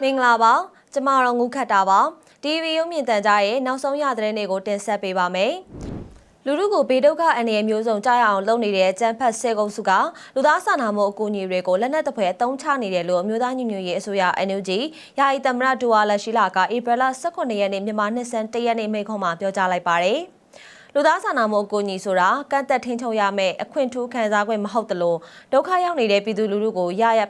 မင်္ဂလာပါကျမတော့ငုခတ်တာပါ TV ရုံမြင့်တန်ကြားရဲ့နောက်ဆုံးရသတင်းတွေကိုတင်ဆက်ပေးပါမယ်လူလူကိုဘေးဒုက္ခအန္တရာယ်မျိုးစုံကြားရအောင်လုပ်နေတဲ့ကျန်းဖတ်ဆဲကုန်းစုကလူသားစာနာမှုအကူအညီတွေကိုလက်နက်တစ်ဖွဲအသုံးချနေတယ်လို့အမျိုးသားညီညွတ်ရေးအစိုးရ NUG ယာယီသမ္မတဒူဝါလက်ရှိလာကဧပြီလ18ရက်နေ့မြန်မာနှစ်ဆန်း1ရက်နေ့မိန့်ခွန်းမှာပြောကြားလိုက်ပါတယ် လူသားစာနာမှုအကူအညီဆိုတာကန့်သက်ထင်းချုပ်ရမယ့်အခွင့်ထူးခံစား권မဟုတ်တလို့ဒုက္ခရောက်နေတဲ့ပြည်သူလူထုကိုရရ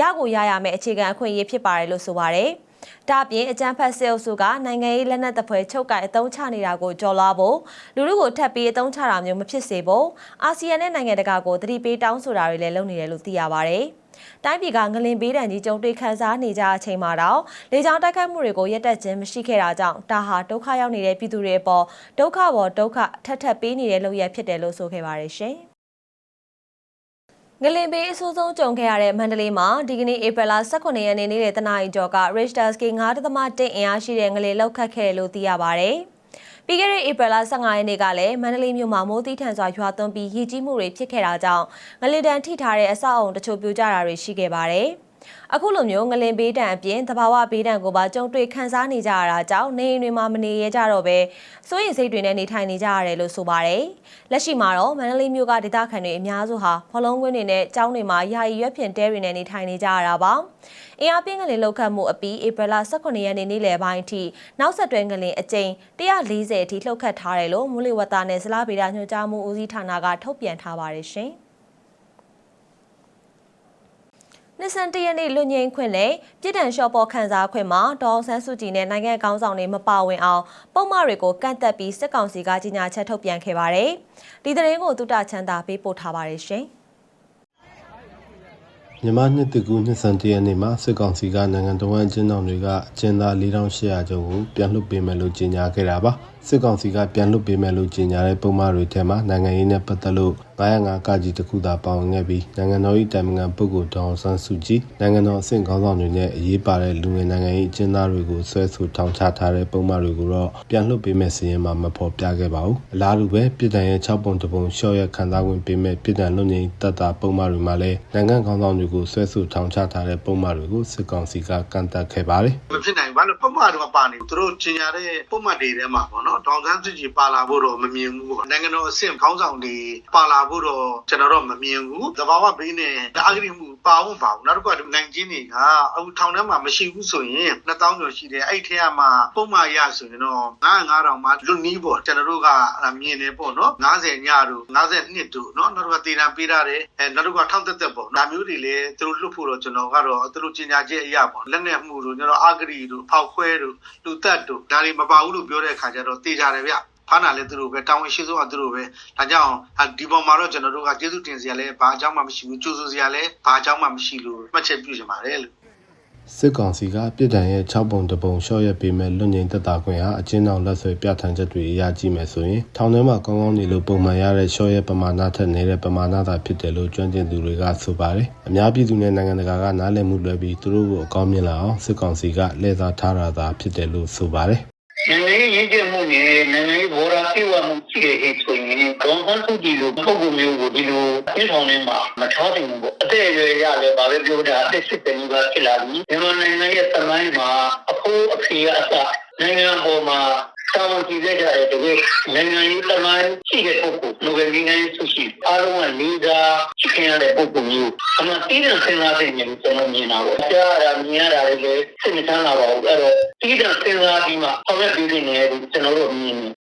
ရကိုရရမယ့်အခြေခံအခွင့်အရေးဖြစ်ပါတယ်လို့ဆိုပါတယ်။ဒါ့အပြင်အကြမ်းဖက်ဆဲအုပ်စုကနိုင်ငံရေးလက်နက်တပ်ဖွဲ့ချုပ်ကင်အသုံးချနေတာကိုကြော်လွားဖို့လူလူကိုထပ်ပြီးအသုံးချတာမျိုးမဖြစ်စေဖို့အာဆီယံနဲ့နိုင်ငံတကာကိုတတိပေးတောင်းဆိုတာတွေလည်းလုပ်နေတယ်လို့သိရပါတယ်။ တိုင်းပြည်ကငလင်ပေးတံကြီးကြုံတွေ့ခန်းစားနေကြအချိန်မှာတော့လေကြောင်းတိုက်ခိုက်မှုတွေကိုရက်တက်ခြင်းမရှိခဲ့တာကြောင့်ဒါဟာဒုက္ခရောက်နေတဲ့ပြည်သူတွေအပေါ်ဒုက္ခပေါ်ဒုက္ခထပ်ထပ်ပေးနေတဲ့လုပ်ရဖြစ်တယ်လို့ဆိုခဲ့ပါတယ်ရှင်။ငလင်ပေးအဆိုးဆုံးကြုံခဲ့ရတဲ့မန္တလေးမှာဒီကနေ့ဧပြီလ18ရက်နေ့နေ့လယ်တနာရီကျော်က Richter scale 9.1အင်အားရှိတဲ့ငလင်လောက်ခတ်ခဲ့တယ်လို့သိရပါဗျ။ ပြီးခဲ့တဲ့ဧပြီလ15ရက်နေ့ကလည်းမန္တလေးမြို့မှာမိုးသီးထန်စွာရွာသွန်းပြီးရေကြီးမှုတွေဖြစ်ခဲ့တာကြောင့်ငလင်တန်ထိထားတဲ့အဆောက်အုံတချို့ပြိုကျတာတွေရှိခဲ့ပါတယ်။ အခုလိုမျိုးငလင်ဘေးဒဏ်အပြင်တဘာဝဘေးဒဏ်ကိုပါကြုံတွေ့ခံစားနေကြရတာကြောင့်နေအိမ်တွေမှာမနေရကြတော့ပဲစိုးရိမ်စိတ်တွေနဲ့နေထိုင်နေကြရတယ်လို့ဆိုပါတယ်။လက်ရှိမှာတော့မန္တလေးမြို့ကဒေသခံတွေအများစုဟာဖလုံးကွင်းတွေနဲ့ကျောင်းတွေမှာယာယီရွက်ဖြင်တဲတွေနဲ့နေထိုင်နေကြရတာပါ။အင်အားပြင်းငလင်လောက်ခတ်မှုအပြီးဧပြီလ18ရက်နေ့နေ့လယ်ပိုင်းအထိနောက်ဆက်တွဲငလင်အကြိမ်140အထိလှုပ်ခတ်ထားတယ်လို့မူလဝတ္တနဲ့ဇလားဗေဒညွှန်ကြားမှုဦးစီးဌာနကထုတ်ပြန်ထားပါတယ်ရှင်။ နှစ်ဆန်တရနေ့လွတ်ငင်းခွင့်နဲ့ပြည်တံလျှော့ပေါ်ခန်းစားခွင့်မှာဒေါအောင်ဆန်းစုကြည်နဲ့နိုင်ငံကောင်းဆောင်တွေမပါဝင်အောင်ပုံမှန်တွေကိုကန့်သက်ပြီးစစ်ကောင်စီကကြီးညာချက်ထုတ်ပြန်ခဲ့ပါတယ်။ဒီသတင်းကိုတုတချမ်းသာပေးပို့ထားပါတယ်ရှင်။မြန်မာနှစ်တကူနှစ်ဆန်တရနေ့မှာစစ်ကောင်စီကနိုင်ငံတော်ဝန်ကျင်းတော်တွေကအကျဉ်းသား4800ကျော်ကိုပြန်လွှတ်ပေးမယ်လို့ကြေညာခဲ့တာပါစစ်ကောင်စီကပြန်လွှတ်ပေးမယ်လို့ကြေညာတဲ့ပုံမှန်တွေထဲမှာနိုင်ငံရေးနဲ့ပတ်သက်လို့ 905ကကြီးတခုသာပါဝင်ခဲ့ပြီးနိုင်ငံတော်၏တိုင်ပင်ခံပုဂ္ဂိုလ်ဒေါအောင်ဆန်းစုကြည်နိုင်ငံတော်အဆင့်ခေါင်းဆောင်တွေနဲ့အရေးပါတဲ့လူငယ်နိုင်ငံရေးအကျဉ်းသားတွေကိုဆွဲဆိုထောင်ချထားတဲ့ပုံမှန်တွေကိုတော့ပြန်လွှတ်ပေးမယ်စီရင်မှာမဖော်ပြခဲ့ပါဘူးအလားတူပဲပြည်တိုင်ရဲ့6ပုံတပုံရှော့ရခံစားဝင်ပေးမဲ့ပြည်တိုင်လွတ်ငြိမ်တပ်တာပုံမှန်တွေမှာလည်းနိုင်ငံခေါင်းဆောင်တွေကိုဆွဲဆိုထောင်ချထားတဲ့ပုံမှန်တွေကိုစစ်ကောင်စီကကန့်သက်ခဲ့ပါတယ်မဖြစ်နိုင်ဘူးဘာလို့ပုံမှန်တော့ပါနေဘူးသူတို့ကျင်ညာတဲ့ပုံမှန်တွေထဲမှာပေါ့နော်ဒေါန်ဆန်းစုကြည်ပါလာဖို့တော့မမြင်ဘူးပေါ့နိုင်ငံတော်အဆင့်ခေါင်းဆောင်တွေပါလာဖို့တော့ကျွန်တော်တော့မမြင်ဘူးသဘာဝဘေးနဲ့အဂရိမှုပါဖို့ပါဘူးနောက်တစ်ခုကနိုင်ချင်းတွေကအခုထောင်ထဲမှာမရှိဘူးဆိုရင်2000ကျော်ရှိတယ်အဲ့ဒီထဲမှာပုံမှန်ရဆိုရင်တော့9500မှလွတ်နီးပေါ့ကျွန်တော်တို့ကမြင်တယ်ပေါ့နော်90ညတို့92တို့နော်နောက်တစ်ခုကတေတံပေးရတယ်အဲနောက်တစ်ခုကထောက်သက်သက်ပေါ့ဒါမျိုးတွေလည်းသူတို့လွတ်ဖို့တော့ကျွန်တော်ကတော့သူတို့ကျင်ညာချက်အရာပေါ့လက်နဲ့မှုတို့ကျွန်တော်အဂရိတို့ဖောက်ခွဲတို့လူသက်တို့ဒါတွေမပါဘူးလို့ပြောတဲ့အခါကျတော့တေချာတယ်ဗျ ဖားနာလည်းသူတို့ပဲတောင်းဝင်ရှိဆုံးကသူတို့ပဲဒါကြောင့်ဒီပေါ်မှာတော့ကျွန်တော်တို့ကကျေးဇူးတင်စရာလည်းဘာအကြောင်းမှမရှိဘူးကြိုးဆိုစရာလည်းဘာအကြောင်းမှမရှိလို့မှတ်ချက်ပြုချင်ပါတယ်လို့စစ်ကောင်စီကပြည်တိုင်ရဲ့6ပုံတပုံရှော့ရက်ပေးမဲ့လွတ်ငြိမ်သက်တာခွင့်ဟာအချင်းအောင်လက်ဆွဲပြဋ္ဌာန်းချက်တွေအရကြည့်မယ်ဆိုရင်ထောင်ထဲမှာကောင်းကောင်းနေလို့ပုံမှန်ရတဲ့ရှော့ရက်ပမာဏထက်နေတဲ့ပမာဏသာဖြစ်တယ်လို့ကျွမ်းကျင်သူတွေကဆိုပါတယ်။အများပြည်သူနဲ့နိုင်ငံတကာကနားလည်မှုလွယ်ပြီးသူတို့ကိုအကောင်းမြင်လာအောင်စစ်ကောင်စီကလှည့်စားထားတာသာဖြစ်တယ်လို့ဆိုပါတယ်။ နိုင်ငံရေးရည်ကြည်မှုနဲ့နိုင်ငံရေးဘောရာပြေဝမှုရှိတဲ့ဟိဆိုရင်ဒေါန်ဆန်းစုကြည်လိုပုဂ္ဂိုလ်မျိုးကိုဒီလိုပြည်ထောင်ထဲမှာမထားနိုင်ဘူးပေါ့အသက်အရွယ်ရလည်းဘာပဲပြောတာအသက်စစ်တယ်လို့ဖြစ်လာပြီမြန်မာနိုင်ငံရဲ့သမိုင်းမှာအဖိုးအဖေကအစနိုင်ငံပေါ်မှာ တာဝန်ကြီးခဲ့ကြတဲ့တကယ်နိုင်ငံရေးသမိုင်းရှိတဲ့ပုဂ္ဂိုလ်လူငယ်နိုင်ငံရေးသူရှိအားလုံးကလေးစားချစ်ခင်ရတဲ့ပုဂ္ဂိုလ်မျိုးအမှတီးတဲ့စဉ်းစားတဲ့ဉာဏ်ကိုကျွန်တော်မြင်တာပေါ့ကြားရတာမြင်ရတာလည်းစိတ်မချမ်းသာပါဘူးအဲ့တော့တီးတဲ့စဉ်းစားပြီးမှဆောင်ရွက်ပြီးနေတယ်လို့ကျွန်တော်တို့မြင်တယ်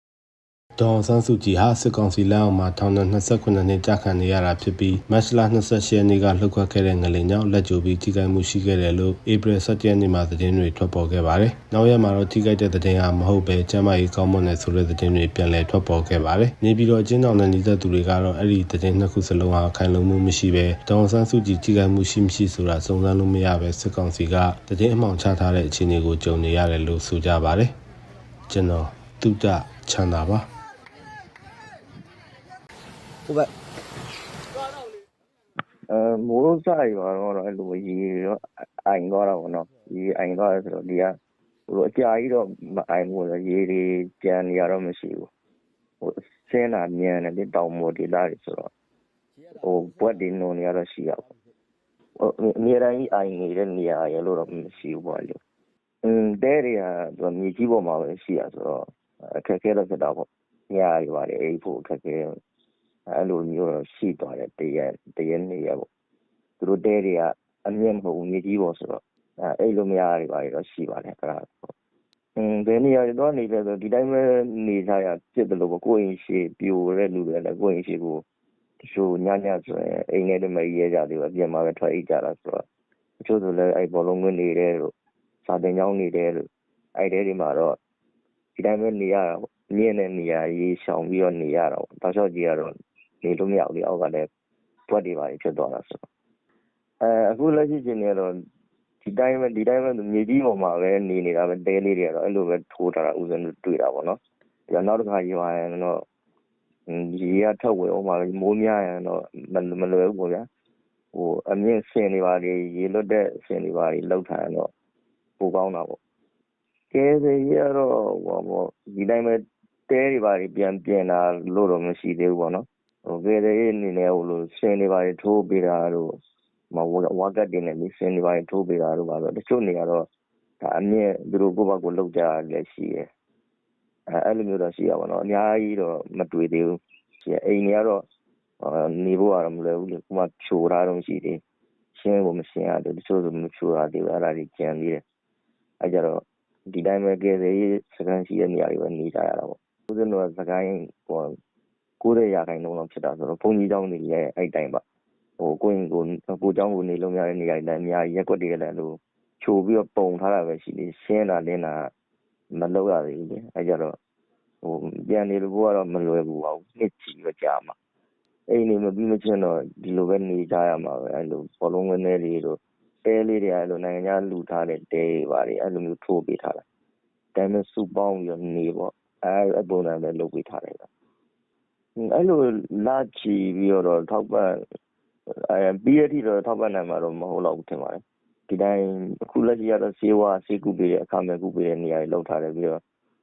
ဒေါ်အောင်ဆန်းစုကြည်ဟာစစ်ကောင်စီလက်အောက်မှာထောင်ဒဏ်29နှစ်ကြာခံနေရတာဖြစ်ပြီးမတ်လ28ရက်နေ့ကလှုပ်ခတ်ခဲ့တဲ့ငလင်ကြောင့်လက်ကျိုပြီးထိခိုက်မှုရှိခဲ့တယ်လို့ဧပြီ17ရက်နေ့မှာသတင်းတွေထွက်ပေါ်ခဲ့ပါတယ်။နောက်ရက်မှာတော့ထိခိုက်တဲ့သတင်းဟာမဟုတ်ပဲကျမ်းမာရေးကောင်းမွန်တဲ့ဆိုတဲ့သတင်းတွေပြန်လည်ထွက်ပေါ်ခဲ့ပါတယ်။နေပြည်တော်အချင်းတော်နဲ့ညီသက်သူတွေကတော့အဲ့ဒီသတင်းနှစ်ခုစလုံးဟာခိုင်လုံမှုမရှိပဲဒေါ်အောင်ဆန်းစုကြည်ထိခိုက်မှုရှိမရှိဆိုတာစုံစမ်းလို့မရပဲစစ်ကောင်စီကသတင်းအမှောင်ချထားတဲ့အခြေအနေကိုကြုံနေရတယ်လို့ဆိုကြပါတယ်။ကျွန်တော်တုဒ္ဒချမ်းသာပါ ဟိုဘက်အဲမိုးစားရွာတော့အဲ့လိုရေရောအိုင်သွားတာပေါ့နော်ရေအိုင်သွားတယ်ဆိုတော့ဒီကဟိုအကြာကြီးတော့မအိုင်ဘူးလေရေတွေကြံနေရတော့မရှိဘူးဟိုဆင်းတာမြန်တယ်ဒီတောင်မို့ဒီလာတွေဆိုတော့ဟိုဘွက်ဒီနုံနေရတော့ရှိရပါဟိုအမြဲတမ်းကြီးအိုင်နေတဲ့နေရာရလို့တော့မရှိဘူးပေါ့လေအင်းတဲတွေကသူမြေကြီးပေါ်မှာပဲရှိရဆိုတော့အခက်အခဲတော့ဖြစ်တာပေါ့ညရီပါတယ်အိပ်ဖို့အခက်အခဲ အဲ့လိုမျိုးတော့ရှိသွားတယ်တရက်တရက်နေရပေါ့သူတို့တဲတွေကအမြင့်မဟုတ်ဘူးမြေကြီးပေါ်ဆိုတော့အဲ့လိုမရတွေပါတော့ရှိပါတယ်အဲ့ဒါပေါ့အင်းဘယ်နေရာတော့နေလဲဆိုဒီတိုင်းပဲနေကြရပြစ်တယ်လို့ကိုယ်ရင်ရှိပြိုတဲ့လူတွေလည်းကိုယ်ရင်ရှိကိုတချို့ညညဆိုရင်အိမ်ထဲတွေမအေးရကြသေးဘူးအပြင်မှာပဲထွက်အိတ်ကြတာဆိုတော့တချို့ဆိုလည်းအဲ့ဘောလုံးကွင်းနေတဲ့လို့စာတင်ကျောင်းနေတဲ့လို့အဲ့တဲတွေမှာတော့ဒီတိုင်းပဲနေရတာပေါ့မြင့်တဲ့နေရာရေးရှောင်ပြီးတော့နေရတာပေါ့တောက်လျှောက်ကြီးကတော့ နေလို့မရဘူးလေအောက်ကလည်းဘွက်တွေပါဖြစ်သွားတာဆိုတော့အဲအခုလက်ရှိချိန်နေတော့ဒီတိုင်းပဲဒီတိုင်းပဲမြေကြီးပေါ်မှာပဲနေနေတာပဲတဲလေးတွေကတော့အဲ့လိုပဲထိုးထားတာဥစဉ်တွေ့တာပေါ့နော်ပြီးတော့နောက်တစ်ခါရွာရင်တော့ရေကထွက်ဝင်အောင်ပါမိုးများရင်တော့မမလွယ်ဘူးပေါ့ဗျာဟိုအမြင့်ဆင်တွေပါလေရေလွတ်တဲ့ဆင်တွေပါလေလောက်ထားရင်တော့ပိုကောင်းတာပေါ့ကဲစေရတော့ဟိုပေါ့ဒီတိုင်းပဲတဲတွေပါလေပြန်ပြင်တာလို့တော့မရှိသေးဘူးပေါ့နော် ဟိုကဲစေရအနေနဲ့ဟိုလိုဆင်တွေပါလေထိုးပေးတာတို့မဝါကတ်တွေနဲ့ဒီဆင်တွေပါလေထိုးပေးတာတို့ပါတော့တချို့နေရာတော့ဒါအမြင့်သူတို့ ကိုယ့်ဘက်ကိုလောက်ကြလည်းရှိတယ် အဲအဲ့လိုမျိုးတော့ရှိရပါတော့အများကြီးတော့ မတွေ့သေးဘူးရှိတယ်အိမ်တွေကတော့အာနေဖို့ကတော့ မလွယ်ဘူးလေခုမှဖြိုထားတော့ရှိသေးရှင်းဖို့မရှင်းရသေးတချို့ဆို မဖြိုရသေးဘူး အဲ့ဒါကြီးကြံသေးတယ် အဲ့ကြတော့ ဒီတိုင်းပဲကဲစေးစကန်ရှိတဲ့နေရာတွေပဲနေကြရတာပေါ့ ဦးဇင်းတို့ကစကိုင်း 90ရာခိုင်နှုန်းလောက်ဖြစ်တာဆိုတော့ဘုန်းကြီးကျောင်းတွေလည်းအဲ့တိုင်းပါဟိုကိုရင်ကိုကိုကျောင်းကိုနေလုံးရတဲ့နေရာတွေလည်းအများကြီးရက်ွက်တွေကလည်းလို့ချိုပြီးတော့ပုံထားတာပဲရှိသေးရှင်းတာလင်းတာမလောက်ရသေးဘူးလေအဲ့ကြတော့ဟိုပြန်နေလို့ကတော့မလွယ်ဘူးပါဘူးနှစ်ချီတော့ကြာမှာအဲ့ဒီနေမပြီးမချင်းတော့ဒီလိုပဲနေကြရမှာပဲအဲ့လိုဘောလုံးငယ်လေးတွေတို့တဲလေးတွေအဲ့လိုနိုင်ငံခြားလူထားတဲ့တဲတွေပါတယ်အဲ့လိုမျိုးထိုးပေးထားတာဒါပေမဲ့စူပေါင်းပြီးတော့နေပေါ့အဲ့အပုံစံပဲလုပ်ပေးထားတယ် အဲ့လိုလာချီပြီးတော့ထောက်ပံ့အဲပြီးရတိတော့ထောက်ပံ့နိုင်မှာတော့မဟုတ်တော့ဘူးထင်ပါတယ်ဒီတိုင်းအခုလက်ရှိကတော့စေဝါစေကူပေးတဲ့အခမဲ့ကူပေးတဲ့နေရာတွေလောက်ထားတယ်ပြီးတော့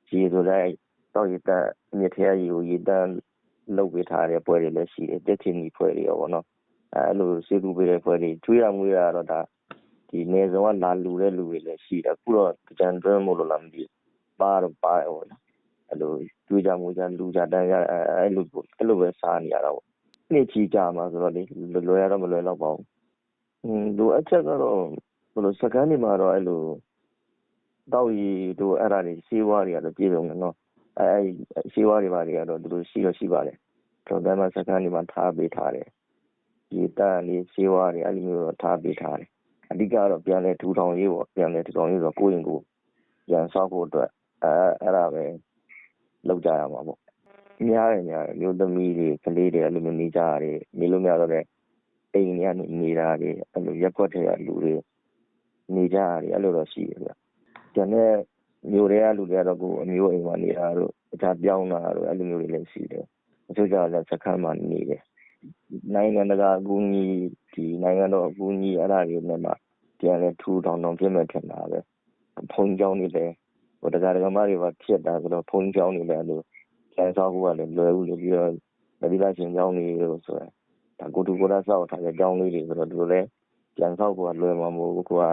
ရေဆိုလည်းတောက်ရတဲ့မြစ်ထဲရေကိုရေတန်းလုတ်ပေးထားတဲ့ပွဲတွေလည်းရှိတယ်တက်ချင်ကြီးပွဲတွေရောဗောနော်အဲအဲ့လိုစေကူပေးတဲ့ပွဲတွေကျွေးရမွေးရတော့ဒါဒီနေစုံကလာလူတဲ့လူတွေလည်းရှိတယ်အခုတော့ကြံတွဲမို့လို့လားမသိပါတော့ပါဟော အဲ့လိုကျွေးကြမွေးကြလူကြတန်းရအဲ့လိုအဲ့လိုပဲစားနေရတာဗောနေ့ချီကြမှာဆိုတော့လေလွယ်ရတော့မလွယ်တော့ပါဘူးอืมလိုအပ်ချက်ကတော့ဘယ်လိုစကန်နေမှာတော့အဲ့လိုတောက်ရီတို့အဲ့ဒါတွေစေးဝါးတွေကတော့ပြည်စုံတယ်နော်အဲအဲရှိဝါးတွေပါတွေကတော့သူတို့ရှိတော့ရှိပါတယ်တော်တယ်မှာစကန်တွေမှာထားပေးထားတယ်ဒီတန်လေးရှိဝါးတွေအဲ့လိုမျိုးတော့ထားပေးထားတယ်အဓိကတော့ပြန်လဲထူထောင်ရေးပေါ့ပြန်လဲထူထောင်ရေးဆိုတော့ကိုယ့်ရင်ကိုယ်ပြန်ဆောက်ဖို့အတွက်အဲအဲ့ဒါပဲ လောက်ကြရမှာပေါ့များတယ်များတယ်မျိုးသမီးတွေကလေးတွေအဲ့လိုမျိုးနေကြရတယ်နေလို့မရတော့တဲ့အိမ်တွေကနေနေတာတွေအဲ့လိုရက်ွက်ထဲကလူတွေနေကြရတယ်အဲ့လိုတော့ရှိတယ်ဗျကျန်တဲ့မျိုးတွေကလူတွေကတော့ကိုယ်အမျိုးအိမ်မှာနေတာတို့အခြားပြောင်းတာတို့အဲ့လိုမျိုးတွေလည်းရှိတယ်။အချို့ကျတော့လည်းစခန်းမှာနေတယ်။နိုင်ငံတကာအကူအညီဒီနိုင်ငံတော်အကူအညီအဲ့ဒါတွေနဲ့မှပြန်လဲထူထောင်ထောင်ပြည့်မဲ့ထင်တာပဲ။ဖုန်ကြောင်းနေတယ်ဟို တရားဓမ္မတွေပါဖြစ်တာဆိုတော့ဖုန်ကြောင်းနေတယ်အဲ့လိုကျန်ဆောက်ဖို့ကလည်းလွယ်ဘူးလို့ပြီးတော့ဗတိလာရှင်ကြောင်းနေလို့ဆိုရင်ဒါကိုတူကိုရဆောက်ထားတဲ့ကြောင်းလေးတွေဆိုတော့ဒီလိုလဲကျန်ဆောက်ဖို့ကလွယ်မှာမဟုတ်ဘူးကွာ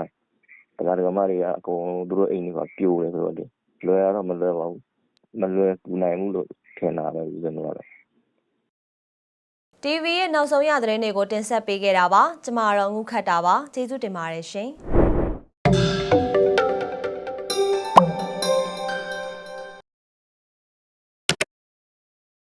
တရားဓမ္မတွေကအကုန်လုံးသူတို့အိမ်တွေကပြိုတယ်ဆိုတော့လေလွယ်ရတော့မလွယ်ပါဘူးမလွယ်ကူနိုင်ဘူးလို့ထင်တာပဲဦးဇင်းတို့ကတော့ TV ရဲ့နောက်ဆုံးရသတင်းတွေကိုတင်ဆက်ပေးခဲ့တာပါကျမတော့ငုခတ်တာပါကျေးဇူးတင်ပါတယ်ရှင်